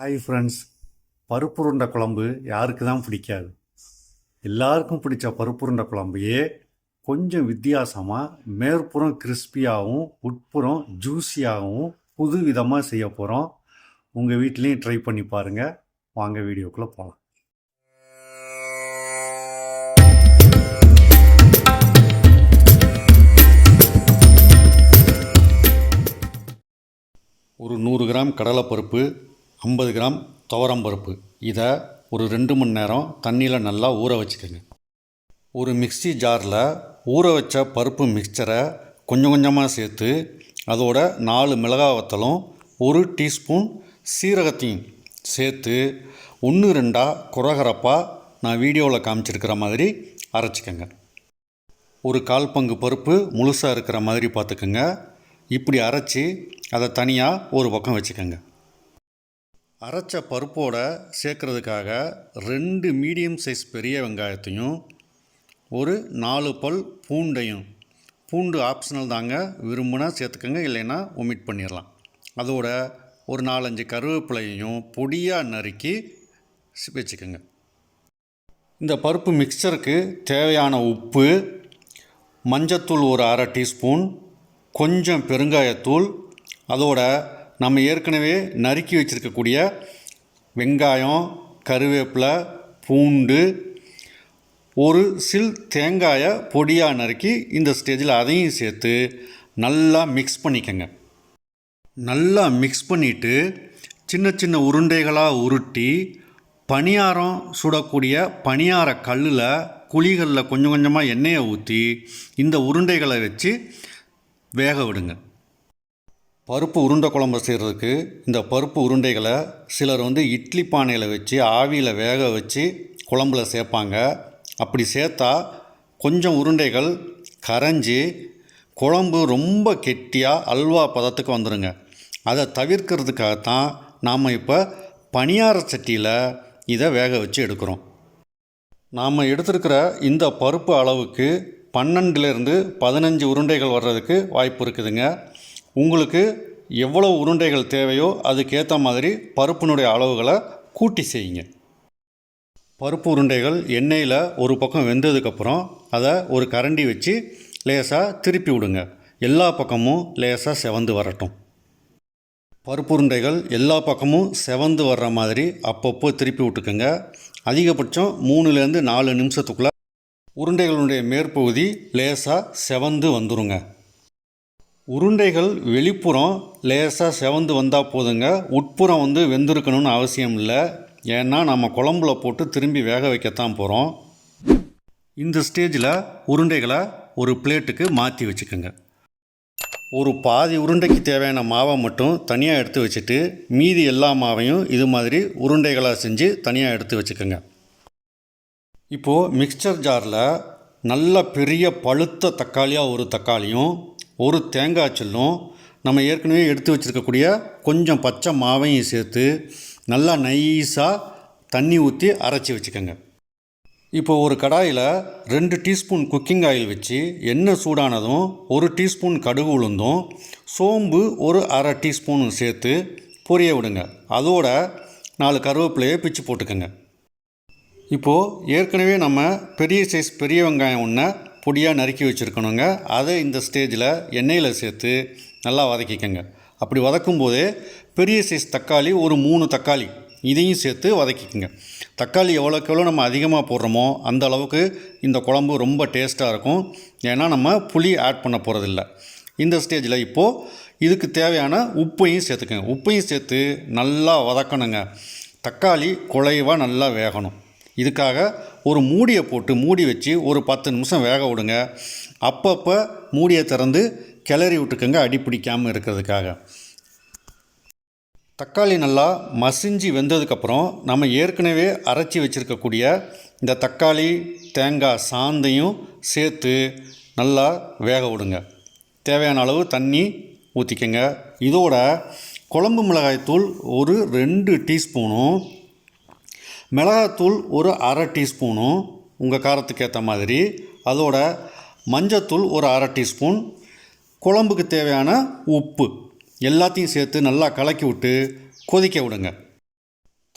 Hi friends பருப்புருண்டை குழம்பு யாருக்கு தான் பிடிக்காது? எல்லாருக்கும் பிடிச்ச பருப்புருண்டை குழம்பையே கொஞ்சம் வித்தியாசமாக மேற்புறம் கிறிஸ்பியாகவும் உட்புறம் ஜூஸியாகவும் புது விதமாக செய்ய போகிறோம் உங்கள் வீட்லேயும் ட்ரை பண்ணி பாருங்கள் வாங்க வீடியோக்குள்ளே போகலாம் ஒரு நூறு கிராம் கடலைப்பருப்பு ஐம்பது கிராம் துவரம்பருப்பு இதை ஒரு ரெண்டு மணி நேரம் தண்ணியில் நல்லா ஊற வச்சுக்கோங்க. ஒரு மிக்ஸி ஜாரில் ஊற வச்ச பருப்பு மிக்சரை கொஞ்சம் கொஞ்சமாக சேர்த்து அதோட நாலு மிளகாய் வத்தலும் ஒரு டீஸ்பூன் சீரகத்தையும் சேர்த்து ஒன்று ரெண்டாக குறகரப்பாக நான் வீடியோவில் காமிச்சிருக்கிற மாதிரி அரைச்சிக்கோங்க. ஒரு கால் பங்கு பருப்பு முழுசாக இருக்கிற மாதிரி பார்த்துக்கோங்க. இப்படி அரைச்சி அதை தனியாக ஒரு பக்கம் வச்சுக்கோங்க. அரைச்ச பருப்போட சேர்க்கறதுக்காக ரெண்டு மீடியம் சைஸ் பெரிய வெங்காயத்தையும் ஒரு நாலு பல் பூண்டையும் பூண்டு ஆப்ஷனல் தாங்க விரும்புனா சேர்த்துக்கோங்க இல்லைன்னா ஒமிட் பண்ணிடலாம் அதோட ஒரு நாலஞ்சு கருவேப்பிலையையும் பொடியாக நறுக்கி வச்சுக்கோங்க. இந்த பருப்பு மிக்சருக்கு தேவையான உப்பு மஞ்சத்தூள் ஒரு அரை டீஸ்பூன் கொஞ்சம் பெருங்காயத்தூள் அதோட நம்ம ஏற்கனவே நறுக்கி வச்சுருக்கக்கூடிய வெங்காயம் கருவேப்பிலை பூண்டு ஒரு சில் தேங்காயை பொடியாக நறுக்கி இந்த ஸ்டேஜில் அதையும் சேர்த்து நல்லா மிக்ஸ் பண்ணிக்கங்க. நல்லா மிக்ஸ் பண்ணிவிட்டு சின்ன சின்ன உருண்டைகளாக உருட்டி பணியாரம் சுடக்கூடிய பணியார கல்லில் குழிகளில் கொஞ்சம் கொஞ்சமாக எண்ணெயை ஊற்றி இந்த உருண்டைகளை வச்சு வேக விடுங்க. பருப்பு உருண்டை குழம்பு செய்கிறதுக்கு இந்த பருப்பு உருண்டைகளை சிலர் வந்து இட்லி பானையில் வச்சு ஆவியில் வேக வச்சு குழம்புல சேர்ப்பாங்க. அப்படி சேர்த்தா கொஞ்சம் உருண்டைகள் கரைஞ்சி குழம்பு ரொம்ப கெட்டியாக அல்வா பதத்துக்கு வந்துடுங்க அதை தவிர்க்கிறதுக்காகத்தான் நாம் இப்போ பணியார சட்டியில் இதை வேக வச்சு எடுக்கிறோம். நாம் எடுத்திருக்கிற இந்த பருப்பு அளவுக்கு பன்னெண்டுலேருந்து பதினஞ்சு உருண்டைகள் வர்றதுக்கு வாய்ப்பு இருக்குதுங்க. உங்களுக்கு எவ்வளோ உருண்டைகள் தேவையோ அதுக்கேற்ற மாதிரி பருப்பினுடைய அளவுகளை கூட்டி செய்யுங்க. பருப்பு உருண்டைகள் எண்ணெயில் ஒரு பக்கம் வெந்ததுக்கப்புறம் அதை ஒரு கரண்டி வச்சு லேசாக திருப்பி விடுங்க. எல்லா பக்கமும் லேசாக செவந்து வரட்டும். பருப்பு உருண்டைகள் எல்லா பக்கமும் செவந்து வர்ற மாதிரி அப்பப்போ திருப்பி விட்டுக்குங்க. அதிகபட்சம் மூணுலேருந்து நாலு நிமிஷத்துக்குள்ளே உருண்டைகளுடைய மேற்பகுதி லேசாக செவந்து வந்துருங்க. உருண்டைகள் வெளிப்புறம் லேசாக செவந்து வந்தால் போதுங்க. உட்புறம் வந்து வெந்திருக்கணும்னு அவசியம் இல்லை. ஏன்னா நம்ம குழம்புல போட்டு திரும்பி வேக வைக்கத்தான் போகிறோம் இந்த ஸ்டேஜில் உருண்டைகளை ஒரு பிளேட்டுக்கு மாற்றி வச்சுக்கோங்க. ஒரு பாதி உருண்டைக்கு தேவையான மாவை மட்டும் தனியாக எடுத்து வச்சுட்டு மீதி எல்லா மாவையும் இது மாதிரி உருண்டைகளாக செஞ்சு தனியாக எடுத்து வச்சுக்கோங்க. இப்போது மிக்சர் ஜாரில் நல்ல பெரிய பழுத்த தக்காளியாக ஒரு தக்காளியும் ஒரு தேங்காய் செல்லும் நம்ம ஏற்கனவே எடுத்து வச்சுருக்கக்கூடிய கொஞ்சம் பச்சை மாவையும் சேர்த்து நல்லா நைஸாக தண்ணி ஊற்றி அரைச்சி வச்சுக்கோங்க. இப்போ ஒரு கடாயில் ரெண்டு டீஸ்பூன் குக்கிங் ஆயில் வச்சு எண்ணெய் சூடானதும் ஒரு டீஸ்பூன் கடுகு உளுந்தும் சோம்பு ஒரு அரை டீஸ்பூனும் சேர்த்து பொரிய விடுங்க. அதோட நாலு கருவேப்பிலையை பிச்சு போட்டுக்கோங்க. இப்போது ஏற்கனவே நம்ம பெரிய சைஸ் பெரிய வெங்காயம் ஒன்றை பொடியாக நறுக்கி வச்சுருக்கணுங்க. அதை இந்த ஸ்டேஜில் எண்ணெயில் சேர்த்து நல்லா வதக்கிக்கங்க. அப்படி வதக்கும் போதே பெரிய சைஸ் தக்காளி ஒரு மூணு தக்காளி இதையும் சேர்த்து வதக்கிக்கங்க. தக்காளி எவ்வளோக்கு எவ்வளோ நம்ம அதிகமாக போடுறோமோ அந்த அளவுக்கு இந்த குழம்பு ரொம்ப டேஸ்ட்டாக இருக்கும். ஏன்னா நம்ம புளி ஆட் பண்ண போகிறதில்ல இந்த ஸ்டேஜில் இப்போது இதுக்கு தேவையான உப்பையும் சேர்த்துக்கங்க. உப்பையும் சேர்த்து நல்லா வதக்கணுங்க. தக்காளி குழைவாக நல்லா வேகணும். இதுக்காக ஒரு மூடியை போட்டு மூடி வச்சு ஒரு பத்து நிமிஷம் வேக விடுங்க. அப்பப்போ மூடியை திறந்து கிளறி விட்டுக்கோங்க அடி பிடிக்காமல் இருக்கிறதுக்காக. தக்காளி நல்லா மசிஞ்சு வெந்ததுக்கப்புறம் நம்ம ஏற்கனவே அரைச்சி வச்சுருக்கக்கூடிய இந்த தக்காளி தேங்காய் சாந்தையும் சேர்த்து நல்லா வேக விடுங்க. தேவையான அளவு தண்ணி ஊற்றிக்கங்க இதோட குழம்பு மிளகாய்த்தூள் ஒரு ரெண்டு டீஸ்பூனும் மிளகாத்தூள் ஒரு அரை டீஸ்பூனும் உங்கள் காரத்துக்கு ஏற்ற மாதிரி அதோட மஞ்சத்தூள் ஒரு அரை டீஸ்பூன் குழம்புக்கு தேவையான உப்பு எல்லாத்தையும் சேர்த்து நல்லா கலக்கி விட்டு கொதிக்க விடுங்க.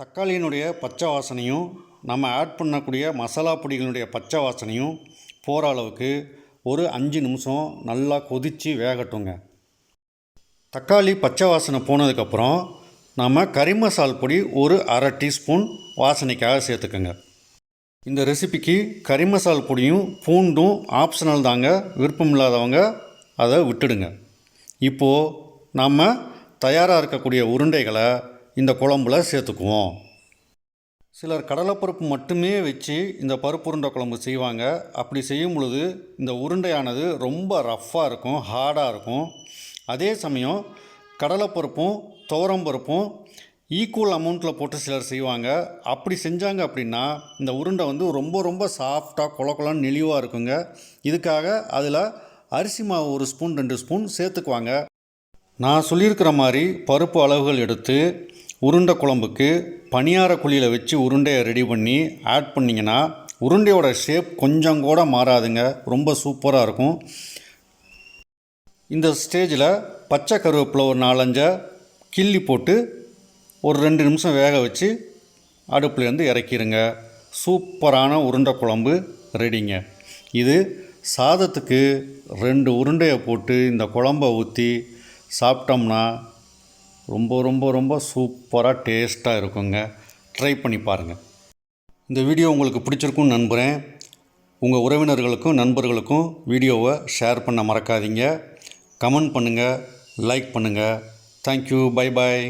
தக்காளியினுடைய பச்சை வாசனையும் நம்ம ஆட் பண்ணக்கூடிய மசாலா பொடிகளுடைய பச்சை வாசனையும் போகிற அளவுக்கு ஒரு அஞ்சு நிமிஷம் நல்லா கொதித்து வேகட்டுங்க. தக்காளி பச்சை வாசனை போனதுக்கப்புறம் நம்ம கறி மசால் பொடி ஒரு அரை டீஸ்பூன் வாசனைக்காக சேர்த்துக்கோங்க. இந்த ரெசிபிக்கு கறி மசால் பொடியும் பூண்டும் ஆப்ஷனல் தாங்க. விருப்பம் இல்லாதவங்க அதை விட்டுடுங்க. இப்போது நம்ம தயாராக இருக்கக்கூடிய உருண்டைகளை இந்த குழம்புல சேர்த்துக்குவோம். சிலர் கடலைப்பருப்பு மட்டுமே வச்சு இந்த பருப்பு உருண்டை குழம்பு செய்வாங்க. அப்படி செய்யும் பொழுது இந்த உருண்டையானது ரொம்ப ரஃப்பாக இருக்கும் ஹார்டாக இருக்கும். அதே சமயம் கடலைப்பருப்பும் துவரம்பருப்பும் ஈக்குவல் அமௌண்ட்டில் போட்டு சிலர் செய்வாங்க. அப்படி செஞ்சாங்க அப்படின்னா இந்த உருண்டை வந்து ரொம்ப ரொம்ப சாஃப்டாக குளக்குலான்னு நெளிவாக இருக்குங்க. இதுக்காக அதில் அரிசி மாவு ஒரு ஸ்பூன் ரெண்டு ஸ்பூன் சேர்த்துக்குவாங்க. நான் சொல்லியிருக்கிற மாதிரி பருப்பு அளவுகள் எடுத்து உருண்டை குழம்புக்கு பணியார குழியில் வச்சு உருண்டையை ரெடி பண்ணி ஆட் பண்ணிங்கன்னா உருண்டையோட ஷேப் கொஞ்சம் கூட மாறாதுங்க. ரொம்ப சூப்பராக இருக்கும். இந்த ஸ்டேஜில் பச்சை கருவேப்பில் ஒரு நாலஞ்சை கிள்ளி போட்டு ஒரு ரெண்டு நிமிஷம் வேக வச்சு அடுப்புலேருந்து இறக்கிடுங்க சூப்பரான உருண்டை குழம்பு ரெடிங்க. இது சாதத்துக்கு ரெண்டு உருண்டையை போட்டு இந்த குழம்ப ஊற்றி சாப்பிட்டோம்னா ரொம்ப ரொம்ப ரொம்ப சூப்பராக டேஸ்ட்டாக இருக்குங்க. ட்ரை பண்ணி பாருங்கள் இந்த வீடியோ உங்களுக்கு பிடிச்சிருக்கும்னு நம்புகிறேன் உங்கள் உறவினர்களுக்கும் நண்பர்களுக்கும் வீடியோவை ஷேர் பண்ண மறக்காதீங்க. கமெண்ட் பண்ணுங்கள் லைக் பண்ணுங்கள் தேங்க்யூ பை பாய்